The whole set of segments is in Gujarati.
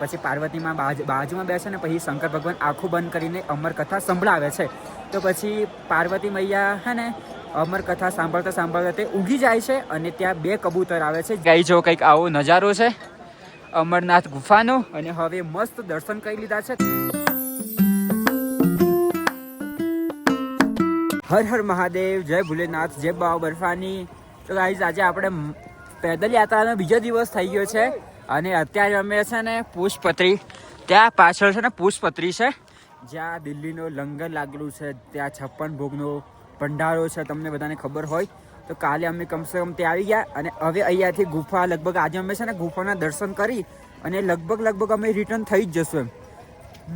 પછી પાર્વતીમાં બાજુ, બાજુમાં બેસે ને પછી શંકર ભગવાન આંખું બંધ કરીને અમર કથા સંભળાવે છે. તો પછી પાર્વતી મૈયા હે ને, અમર કથા સાંભળતા સાંભળતા તે ઉગી જાય છે અને ત્યાં બે કબૂતર આવે છે. ગાઈ જો કંઈક આવો નજારો છે, અમરનાથ ગુફાનો અને હવે મસ્ત દર્શન કરી લીધા છે. હર હર મહાદેવ, જય ભોલેનાથ, જય બાવ બરફાની. તો ગાઈઝ આજે આપણે પેદલ યાત્રાનો બીજો દિવસ થઈ ગયો છે. અને અત્યારે અમે છે ને પુષ્પત્રી, ત્યાં પાછળ છે ને પુષ્પત્રી છે, જ્યાં દિલ્હીનો લંગર લાગેલું છે, ત્યાં છપ્પન ભોગનો ભંડારો છે, તમને બધાને ખબર હોય. તો કાલે અમે કમસે કમ ત્યાં આવી ગયા અને હવે અહીંયાથી ગુફા, લગભગ આજે અમે છે ને ગુફાના દર્શન કરી અને લગભગ લગભગ અમે રિટર્ન થઈ જ જશું એમ.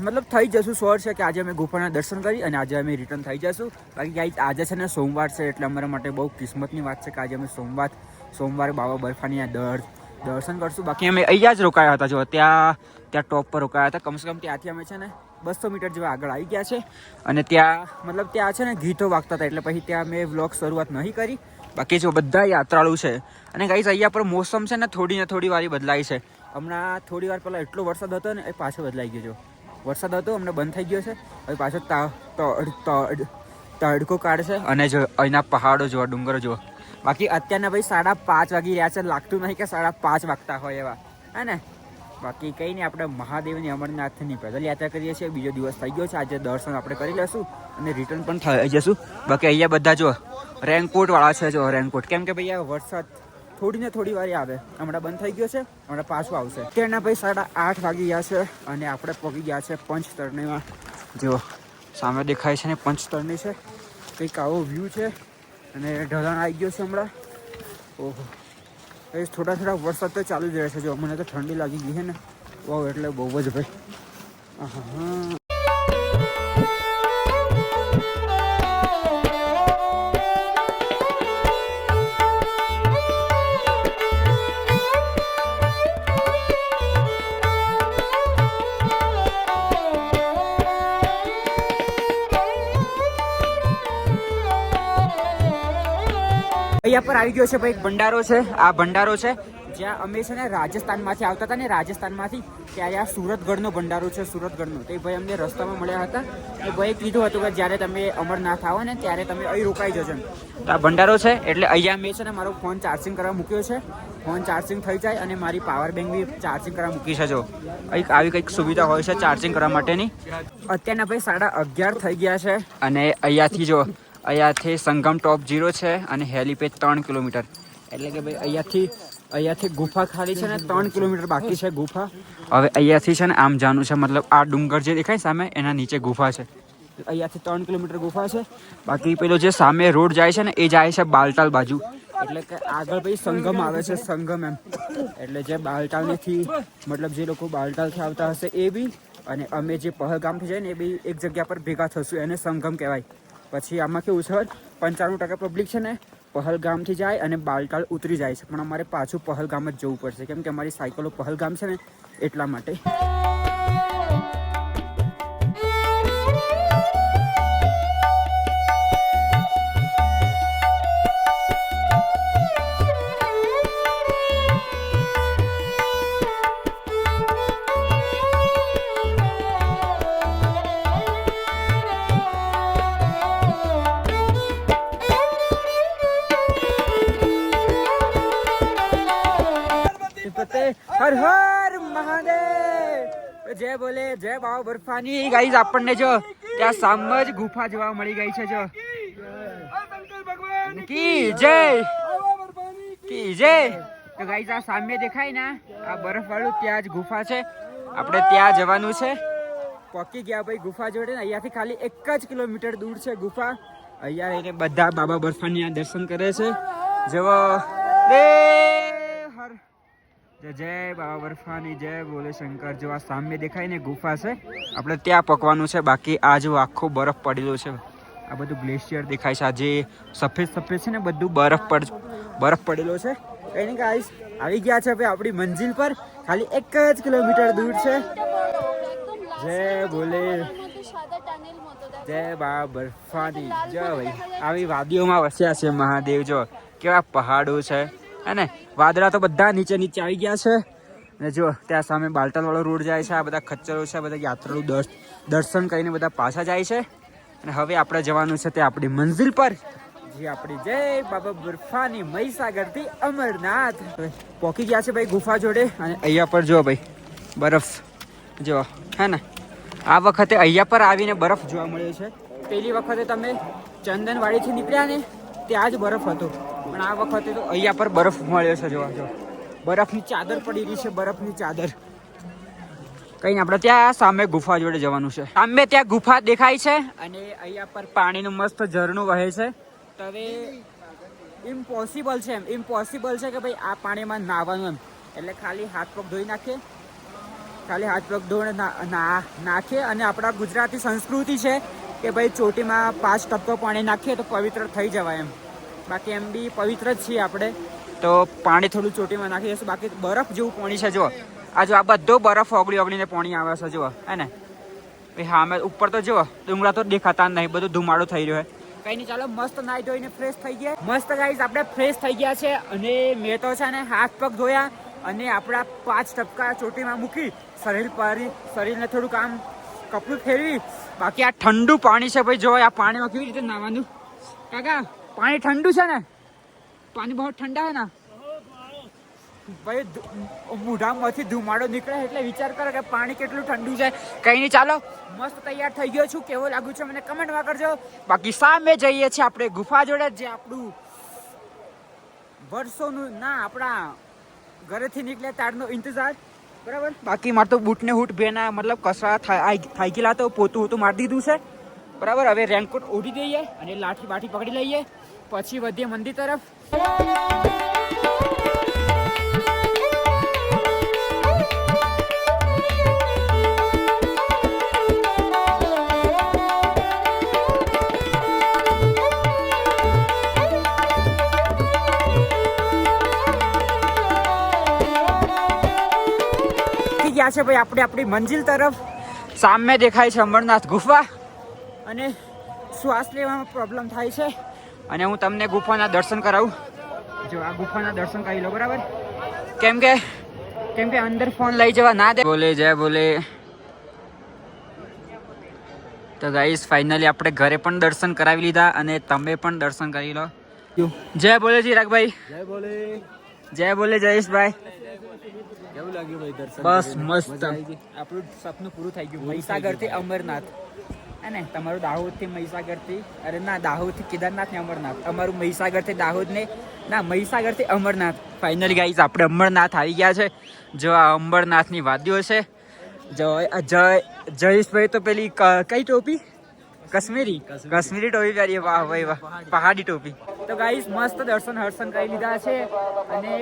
મતલબ થઈ જશું શોર છે કે આજે અમે ગુફાના દર્શન કરી અને આજે અમે રિટર્ન થઈ જશું. બાકી ગાઈઝ આજે છે ને સોમવાર છે, એટલે અમારા માટે બહુ કિસ્મતની વાત છે કે આજે અમે સોમવાર, સોમવારે બાબા બરફાની આ દર દર્શન કરશું. બાકી અમે અહીંયા જ રોકાયા હતા જો, ત્યાં ત્યાં ટોપ પર રોકાયા હતા. કમસે કમ ત્યાંથી અમે છે ને બસો મીટર જેવા આગળ આવી ગયા છે. અને ત્યાં, મતલબ ત્યાં છે ને ગીતો વાગતા હતા, એટલે પછી ત્યાં મેં વ્લોગ શરૂઆત નહીં કરી. બાકી જો બધા યાત્રાળુ છે. અને ગાઈઝ અહીંયા પર મોસમ છે ને થોડી ને થોડી વારી બદલાય છે. હમણાં થોડી વાર પહેલાં એટલો વરસાદ હતો ને, એ પાછો બદલાઈ ગયો છે વરસાદ હતો હમણાં બંધ થઈ ગયો છે. હવે પાછો તડકો કાઢશે. અને જો અહીંના પહાડો જોવા, ડુંગરો જોવા. બાકી અત્યારના ભાઈ સાડા પાંચ વાગી રહ્યા છે. લાગતું નહીં કે સાડા પાંચ વાગતા હોય એવા. હે ને? બાકી કંઈ નહીં, આપણે મહાદેવની અમરનાથની પેદલ યાત્રા કરીએ છીએ. બીજો દિવસ થઈ ગયો છે. આજે દર્શન આપણે કરી લઈશું અને રિટર્ન પણ થઈ જશું. બાકી અહીંયા બધા જો રેનકોટવાળા છે જો રેનકોટ. કેમ કે ભાઈ આ વરસાદ થોડી ને થોડી વાર આવે. હમણાં બંધ થઈ ગયો છે. હમણાં પાછું આવશે. અત્યારના ભાઈ સાડા આઠ વાગી ગયા છે અને આપણે પગી ગયા છે પંચતરણીમાં. જો સામે દેખાય છે ને પંચતરણી છે. કંઈક આવો વ્યૂ છે. અને ઢલાણ આવી ગયો છે હમણાં. ઓહો. એ થોડા થોડા વરસાદ તો ચાલુ જ રહે છે. જો મને તો ઠંડી લાગી ગઈ છે ને. વાવ, એટલે બહુ જ ભાઈ. હા. અહીંયા આવી ગયો છે ભાઈ ભંડારો છે, આ ભંડારો છે, જ્યાં અમે છે ને રાજસ્થાનમાંથી આવતા હતા ને રાજસ્થાનમાંથી ત્યારે આ સુરતગઢનો ભંડારો છે, સુરતગઢનો. તો એ ભાઈ અમને રસ્તામાં મળ્યા હતા. એ ભાઈએ કીધું હતું કે જ્યારે તમે અમરનાથ આવો ને ત્યારે તમે અહીં રોકાઈ જજો. તો આ ભંડારો છે, એટલે અહીંયા મેં છે ને મારો ફોન ચાર્જિંગ કરવા મૂક્યો છે. ફોન ચાર્જિંગ થઈ જાય અને મારી પાવર બેંક બી ચાર્જિંગ કરવા મૂકી છે જો. કંઈક આવી કંઈક સુવિધા હોય છે ચાર્જિંગ કરવા માટેની. અત્યારના ભાઈ સાડા અગિયાર થઈ ગયા છે અને અહીંયાથી જો અહીંયાથી સંગમ ટોપ જીરો છે અને હેલીપેડ ત્રણ કિલોમીટર. એટલે કે ભાઈ અહીંયાથી અહીંયાથી ગુફા ખાલી છે ને ત્રણ કિલોમીટર બાકી છે ગુફા. હવે અહીંયાથી છે ને આમ જાનું છે, મતલબ આ ડુંગર જે દેખાય સામે, એના નીચે ગુફા છે. અહીંયાથી ત્રણ કિલોમીટર ગુફા છે. બાકી પેલો જે સામે રોડ જાય છે ને, એ જાય છે બાલટાલ બાજુ. એટલે કે આગળ ભાઈ સંગમ આવે છે, સંગમ એમ. એટલે જે બાલટાલથી મતલબ જે લોકો બાલટાલથી આવતા હશે એ બી, અને અમે જે પહલગામથી જઈએ ને એ બી એક જગ્યા પર ભેગા થશું, એને સંગમ કહેવાય. પછી આમાં કેવું છે? પંચાણું ટકા પબ્લિક છે ને, પહલગામથી જાય અને બાલટાલ ઉતરી જાય છે. પણ અમારે પાછું પહલગામ જ જવું પડશે. કેમ કે અમારી સાયકલો પહલગામ છે ને, એટલા માટે. હર હર મહાદેવ. જય બોલે જય બાબા બર્ફાની. ગાઈઝ આપણને જો ત્યાં સામે જ ગુફા જોવા મળી ગઈ છે જો. કી જય. કી જય. તો ગાઈઝ આ સામે દેખાય ને આ બરફ વાળું ત્યાં જ ગુફા છે. આપણે ત્યાં જવાનું છે. પોકી ગયા ભાઈ ગુફા જોડે ને અહીંયાથી ખાલી એક જ કિલોમીટર દૂર છે ગુફા. અહીંયા રહીને બધા બાબા બરફાની આ દર્શન કરે છે. જવો જય બાબા બર્ફાની જય ભોલે શંકર. જો સામે દેખાય ને, ગુફા છે, આપણે ત્યાં પકવાનું છે. બાકી આ આખો બરફ પડેલો છે. આ બધું ગ્લેશિયર દેખાય છે. આ સફેદ સફેદ છે ને, બધું બરફ પડ બરફ પડેલો છે. કંઈ નહીં ગાઈસ આવી ગયા છે ભાઈ આપણી મંજિલ પર. ખાલી એક જ કિલોમીટર દૂર છે. જય ભોલે જય બાબા બરફાની જય ભાઈ, આવી વાદીઓમાં વસ્યા છે મહાદેવ. જો કેવા પહાડો છે. હે ને વાદળા તો બધા નીચે નીચે આવી ગયા છે. અને જો, ત્યાં સામે બાલટાલવાળો રોડ જાય છે, આ બધા ખચ્ચરો છે બધા યાત્રાળુ દર્શ, દર્શન કરીને બધા પાછા જાય છે. અને હવે આપણે જવાનું છે તે આપણી મંજિલ પર, જે આપણી જય બાબા બુરફાની મહીસાગરથી અમરનાથ. પોકી ગયા છે ભાઈ ગુફા જોડે, અને અહીંયા પર જો ભાઈ, બરફ, જો, હે ને? આ વખતે અહીંયા પર આવીને બરફ જોવા મળ્યો છે. પેલી વખતે તમે ચંદનવાડીથી નીકળ્યા ને, ત્યાં જ બરફ હતો. પણ આ વખતે તો અહીંયા પર બરફ મળ્યો છે, જોવા જો બરફની ચાદર પડી રહી છે, બરફની ચાદર. કઈ આપણે ત્યાં સામે ગુફા જોડે જવાનું છે. સામે ત્યાં ગુફા દેખાય છે અને અહીંયા પર પાણીનું મસ્ત ઝરણું વહે છે. તો હવે ઇમ્પોસિબલ છે એમ. ઇમ્પોસિબલ છે કે ભાઈ આ પાણીમાં નાહવાનું એમ. એટલે ખાલી હાથ પગ ધોઈ નાખીએ ખાલી હાથ પગ ધોઈને નાખીએ અને આપણા ગુજરાતી સંસ્કૃતિ છે કે ભાઈ ચોટીમાં પાંચ ટપકો પાણી નાખીએ તો પવિત્ર થઈ જવાય એમ. બાકી એમ બી પવિત્ર જ છીએ આપણે. તો પાણી થોડું ચોટીમાં નાખી દઈશું. બાકી બરફ જેવું પાણી છે, જુઓ. આ જો આ બધો બરફ ઓગળી ઓગળીને પાણી આવે છે, જુઓ. હે ને? હા, અમે ઉપર તો, જુઓ, ડુંગળા તો દેખાતા નહીં. બધું ધુમાડો થઈ રહ્યો છે. કઈ નહીં, ચાલો, મસ્ત નાઈ ધોઈને ફ્રેશ થઈ ગયા. મસ્ત ગાઈઝ આપણે ફ્રેશ થઈ ગયા છે. અને મેં તો છે ને હાથ પગ ધોયા અને આપણા પાંચ ટપકા ચોટીમાં મૂકી. શરીર પર, શરીરને થોડુંક આમ કપડું ફેરવી. બાકી આ ઠંડુ પાણી છે, ભાઈ જો આ પાણીમાં કેવી રીતે નાવાનું? કાકા પાણી ઠંડુ છે ને? પાણી બહુ ઠંડા હે ના? ભાઈ મોઢામાંથી ધુમાડો નીકળે એટલે વિચાર કરો કે પાણી કેટલું ઠંડુ છે. કઈ નહીં ચાલો. મસ્ત તૈયાર થઈ ગયો છું. કેવો લાગુ છે મને કમેન્ટમાં કરજો. બાકી સામે જઈએ છીએ આપણે ગુફા જોડે જે આપણું વર્ષોનું ના આપણા ઘરેથી નીકળે તારનો ઇંતજાર. બરાબર? બાકી મારે તો બૂટને હૂટ બેના મતલબ કસરા થઈ ગયેલા તો પોતું હતું મારી દીધું છે. બરાબર? હવે રેનકોટ ઓઢી દઈએ અને લાઠી બાઠી પકડી લઈએ. પછી વધીએ મંદિર તરફ. ગયા છે ભાઈ આપણે આપણી મંજિલ તરફ. સામે દેખાય છે અમરનાથ ગુફા. અને શ્વાસ લેવામાં પ્રોબ્લેમ થાય છે. અને હું તમને ગુફાના દર્શન કરાવું. જો આ ગુફાના દર્શન કરી લો બરાબર? કેમ કે કેમ કે અંદર ફોન લઈ જવા ના દે બોલે જય બોલે. તો ગાઈસ ફાઇનલી આપણે ઘરે પણ દર્શન કરાવી લીધા અને તમે પણ દર્શન કરી લો. જય બોલે ચિરાગભાઈ. જય બોલે. જય બોલે જયેશભાઈ. કેવું લાગ્યું ભાઈ દર્શન બસ મસ્ત? આપણું સપનું પૂરું થઈ ગયું. મહીસાગરથી અમરનાથ. હે ને, તમારું દાહોદથી મહીસાગરથી, અરે ના, દાહોદથી કેદારનાથ અમરનાથ. અમારું મહીસાગરથી દાહોદ ને ના, મહીસાગરથી અમરનાથ. ફાઇનલી ગાઈઝ આપણે અમરનાથ આવી ગયા છે. જો આ અમરનાથની વાદીઓ છે. જય જય, જયેશભાઈ તો પેલી કઈ ટોપી? કાશ્મીરી? કાશ્મીરી. ટોપી પહેરીએ વાહ ભાઈ વાહ. પહાડી ટોપી. તો ગાઈસ મસ્ત દર્શન હર્શન કરી લીધા છે અને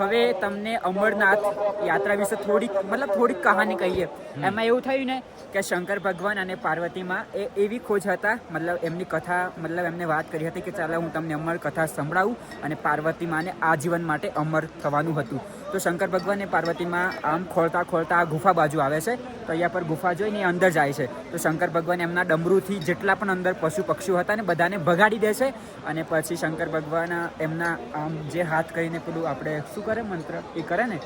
હવે તમને અમરનાથ યાત્રા વિશે થોડીક મતલબ થોડીક કહાની કહીએ. એમાં એવું થયું ને કે શંકર ભગવાન અને પાર્વતીમાં એ એવી ખોજ હતા મતલબ એમની કથા મતલબ એમને વાત કરી હતી કે ચાલો હું તમને અમર કથા સંભળાવું અને પાર્વતી માને આજીવન માટે અમર થવાનું હતું. તો શંકર ભગવાન એ પાર્વતીમાં આમ ખોલતા ખોલતા આ ગુફા બાજુ આવે છે. તો અહીંયા પર ગુફા જોઈને અંદર જાય છે. તો શંકર ભગવાન એમના ડમરૂથી જેટલા પણ અંદર પશુ પક્ષીઓ હતા ને બધાને ભગાડી દે છે અને પછી શંકર ભગવાન એમના આમ જે હાથ કરીને પેલું આપણે શું કરે મંત્ર? એ કરે ને?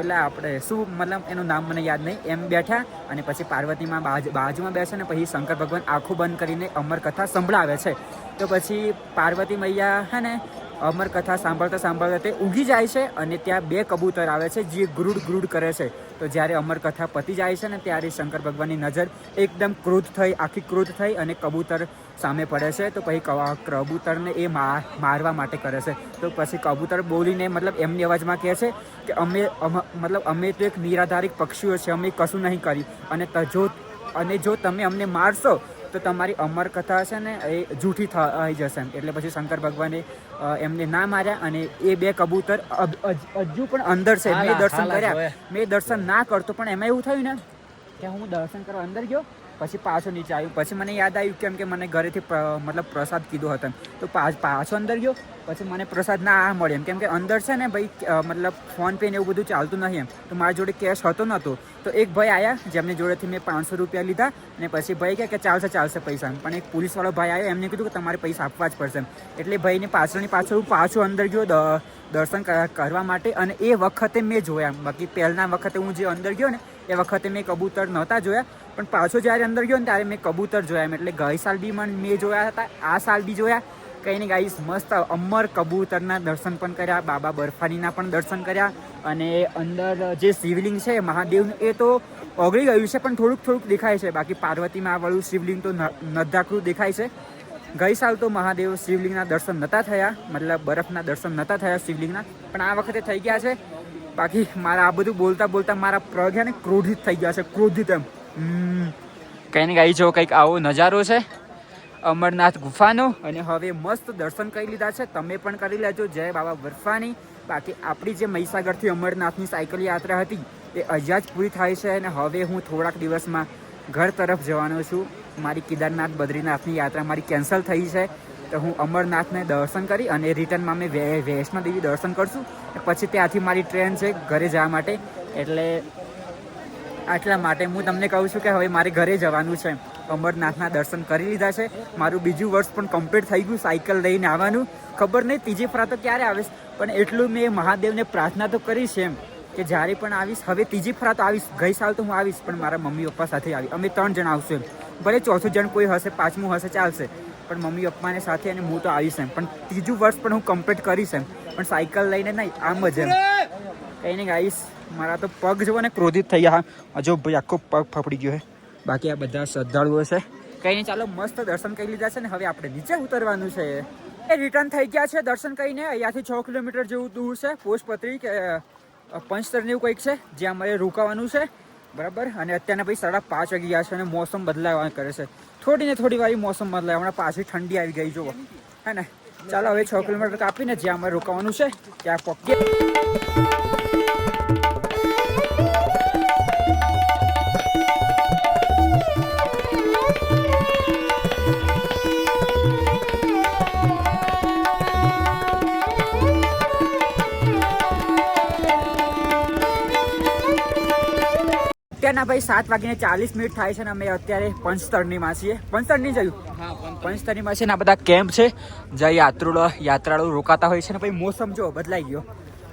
એટલે આપણે શું મતલબ એનું નામ મને યાદ નહીં. એમ બેઠા અને પછી પાર્વતીમાં બાજ, બાજુમાં બેસે ને પછી શંકર ભગવાન આંખું બંધ કરીને અમર કથા સંભળાવે છે. તો પછી પાર્વતી મૈયા હે ને અમર કથા સાંભળતા સાંભળતા તે ઉગી જાય છે અને ત્યાં બે કબૂતર આવે છે જે ગ્રુડ ગ્રુડ કરે છે. તો જ્યારે અમર કથા પતી જાય છે ને ત્યારે શંકર ભગવાનની નજર એકદમ ક્રોધ થઈ, આખી ક્રોધ થઈ અને કબૂતર સામે પડે છે. તો પછી કબૂતરને એ મારવા માટે કરે છે. તો પછી કબૂતર બોલીને મતલબ એમની અવાજમાં કહે છે કે અમે મતલબ અમે તો એક નિરાધારિક પક્ષીઓ છે અમે કશું નહીં કરી. અને જો અને જો તમે અમને મારશો તો તમારી અમર કથા છે ને એ જૂઠી થઈ જશે એટલે પછી શંકર ભગવાને એમને ના માર્યા અને એ બે કબૂતર હજુ પણ અંદર છે. મેં દર્શન કર્યા. મેં દર્શન ના કરતો પણ એમાં એવું થયું ને કે હું દર્શન કરવા અંદર ગયો પછી પાછો નીચે આવ્યું. પછી મને યાદ આવ્યું કેમ કે મને ઘરેથી મતલબ પ્રસાદ કીધો હતો તો પાછો અંદર ગયો, પછી મને પ્રસાદ ના આ મળે એમ. કેમ કે અંદર છે ને ભાઈ મતલબ ફોન પે ને એવું બધું ચાલતું નથી એમ. તો મારી જોડે કેશ હતો નહોતો તો એક ભાઈ આવ્યા જેમની જોડેથી મેં પાંચસો રૂપિયા લીધા અને પછી ભાઈ કહે કે ચાલશે ચાલશે પૈસા પણ એક પોલીસવાળો ભાઈ આવ્યો એમને કીધું કે તમારે પૈસા આપવા જ પડશે એટલે ભાઈને પાછળની પાછળ હું પાછું અંદર ગયો દર્શન કરવા માટે. અને એ વખતે મેં જોયા બાકી પહેલાં વખતે હું જે અંદર ગયો ને એ વખતે મેં કબૂતર નહોતા જોયા, પણ પાછો જ્યારે અંદર ગયો ને ત્યારે મેં કબૂતર જોયા એમ. એટલે ગઈ સાલ બી મને મેં જોયા હતા, આ સાલ બી જોયા. કંઈ નહીં ગાઈસ મસ્ત અમર કબૂતરના દર્શન પણ કર્યા, બાબા બર્ફાનીના પણ દર્શન કર્યા, અને અંદર જે શિવલિંગ છે મહાદેવનું એ તો ઓગળી ગયું છે, પણ થોડુંક થોડુંક દેખાય છે. બાકી પાર્વતીમાં વાળું શિવલિંગ તો ન- દેખાય છે. ગઈ સાલ તો મહાદેવ શિવલિંગના દર્શન નહોતા થયા, મતલબ બરફના દર્શન નહોતા થયા શિવલિંગના, પણ આ વખતે થઈ ગયા છે. બાકી મારા આ બધું બોલતા બોલતા મારા પ્રજ્ઞાને ક્રોધિત થઈ ગયા છે, ક્રોધિત એમ. કંઈ નહીં ગાઈ જો કંઈક આવો નજારો છે, અમરનાથ ગુફાનો, અને હવે મસ્ત દર્શન કરી લીધા છે. તમે પણ કરી લેજો. જય બાબા બર્ફાની બાકી આપણી જે મહીસાગરથી અમરનાથની સાયકલ યાત્રા હતી, એ અહીંયા જ પૂરી થાય છે, અને હવે હું થોડાક દિવસમાં ઘર તરફ જવાનો છું. મારી કેદારનાથ, બદ્રીનાથની યાત્રા મારી કેન્સલ થઈ છે. તો હું અમરનાથને દર્શન કરી અને રિટર્નમાં અમે વે- વૈષ્ણોદેવી દર્શન કરશું. પછી ત્યાંથી મારી ટ્રેન છે ઘરે જવા માટે. એટલે આટલા માટે હું તમને કહું છું કે હવે મારે ઘરે જવાનું છે. અમરનાથના દર્શન કરી લીધા છે. મારું બીજું વર્ષ પણ કમ્પ્લીટ થઈ ગયું, સાયકલ લઈને આવવાનું. ખબર નહીં ત્રીજી ફરા તો ક્યારે આવીશ. પણ એટલું મેં મહાદેવને પ્રાર્થના તો કરી છે એમ કે જ્યારે પણ આવીશ, હવે ત્રીજી ફરા તો આવીશ. ગઈ સાલ તો હું આવીશ, પણ મારા મમ્મી પપ્પા સાથે આવી. અમે ત્રણ જણ આવશું એમ. ભલે ચોથું જણ કોઈ હશે, પાંચમું હશે, ચાલશે. પણ મમ્મી પપ્પાને સાથે અને હું તો આવીશ એમ. પણ ત્રીજું વર્ષ પણ હું કમ્પ્લીટ કરીશ એમ. પણ સાયકલ લઈને નહીં આમ જ એમ. કંઈ નહીં આવીશ મારા તો પગ જોવો ને ક્રોધિત થઈ ગયા. હજુ ભાઈ આખો પગ ફફડી ગયો છે બાકી આ બધા શ્રદ્ધાળુઓ છે. કંઈ નહીં ચાલો મસ્ત દર્શન કરી લીધા છે ને હવે આપણે નીચે ઉતરવાનું છે. એ રિટર્ન થઈ ગયા છે દર્શન કરીને. અહીંયાથી છ કિલોમીટર જેવું દૂર છે. પોષપત્રી કે અ, પંચતર એવું કંઈક છે જ્યાં અમારે રોકાવાનું છે. બરાબર? અને અત્યારના ભાઈ સાડા પાંચ વાગી ગયા છે અને મોસમ બદલાવા કરે છે. થોડી ને થોડી વારી મોસમ બદલાય. હમણાં પાછી ઠંડી આવી ગઈ, જુઓ. હે ને? ચાલો, હવે છ કિલોમીટર કાપીને જ્યાં અમારે રોકાવાનું છે, ત્યાં પહોંચીએ. અત્યારના ભાઈ સાત વાગીને ચાલીસ મિનિટ થાય છે ને અમે અત્યારે પંચતરણીમાં છીએ. પંચતરણી જયું? પંચતરણીમાં છે ને આ બધા કેમ્પ છે, જ્યાં યાત્રુલો યાત્રાળુ રોકાતા હોય છે ને ભાઈ મોસમ જો બદલાઈ ગયો.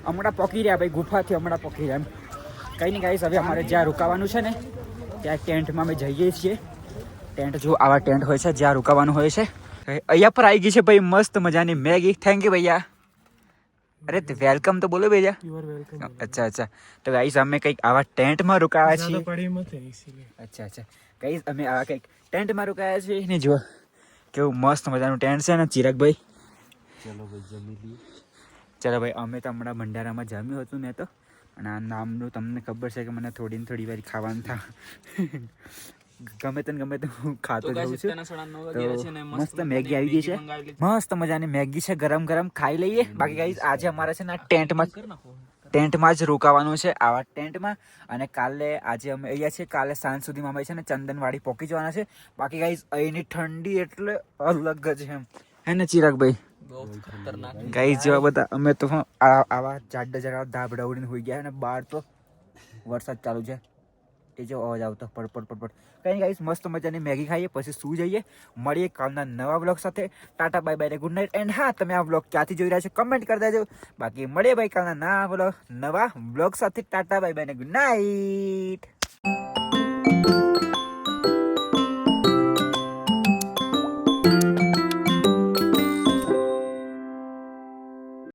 હમણાં પકી રહ્યા ભાઈ, ગુફાથી હમણાં પકી રહ્યા એમ. કંઈ નહીં ગાઈસ હવે અમારે જ્યાં રોકાવાનું છે ને, ત્યાં ટેન્ટમાં અમે જઈએ છીએ. ટેન્ટ જો આવા ટેન્ટ હોય છે, જ્યાં રોકાવાનું હોય છે. અહીંયા પર આવી ગઈ છે ભાઈ, મસ્ત મજાની મેગી. થેન્ક યુ ભૈયા. અરે વેલકમ તો બોલો વેલકમ અચ્છા અચ્છા. તો ગાઈસ અમે કંઈક આવા ટેન્ટમાં રોકાયા છીએ. અચ્છા અચ્છા. કઈ અમે આવા કંઈક ટેન્ટમાં રોકાયા છીએ. ને જો કેવું મસ્ત મજાનું ટેન્ટ છે ને ચિરાગભાઈ. ચલો ભાઈ જમી લઈએ. ચાલો ભાઈ અમે તો હમણાં ભંડારામાં જમ્યું હતું મેં તો. અને આ નામનું તમને ખબર છે કે મને થોડી ને થોડી વાર ખાવાનું થા ગમે તે ગમે તે હું ખાતો જઉં છું. તો મસ્ત મેગી આવી ગઈ છે. મસ્ત મજાની મેગી છે. ગરમ ગરમ ખાઈ લઈએ. બાકી ગાઈસ આજે અમારે છે ને ટેન્ટમાં ટેન્ટમાં જ રોકાવાનું છે આવા ટેન્ટમાં. અને કાલે આજે અમે અહીંયા છીએ. કાલે સાંજ સુધીમાં અમે છે ને ચંદનવાડી પહોંચી જવાના છે. બાકી ગાઈઝ અહીંની ઠંડી એટલે અલગ જ એમ. હે ને ચિરાગભાઈ? ગાઈઝ જેવા બધા અમે તો આવા જાડા જાડા ધાબડા ઉડીને હોઈ ગયા અને બહાર તો વરસાદ ચાલુ છે. એ જો, અવાજ આવતો, પડ પડ પડ પડ. કઈ ગાઈસ, મસ્ત મજાની મેગી ખાઈએ, પછી શું જઈએ. મળીએ કાલના નવા બ્લોગ સાથે. Tata, bye bye, good night. And હા, તમે આ બ્લોગ ક્યાંથી જોઈ રહ્યા છો, કમેન્ટ કરી દેજો. બાકી મળીએ ભાઈ કાલના નવા બ્લોગ નવા બ્લોગ સાથે. Tata, bye bye, good night.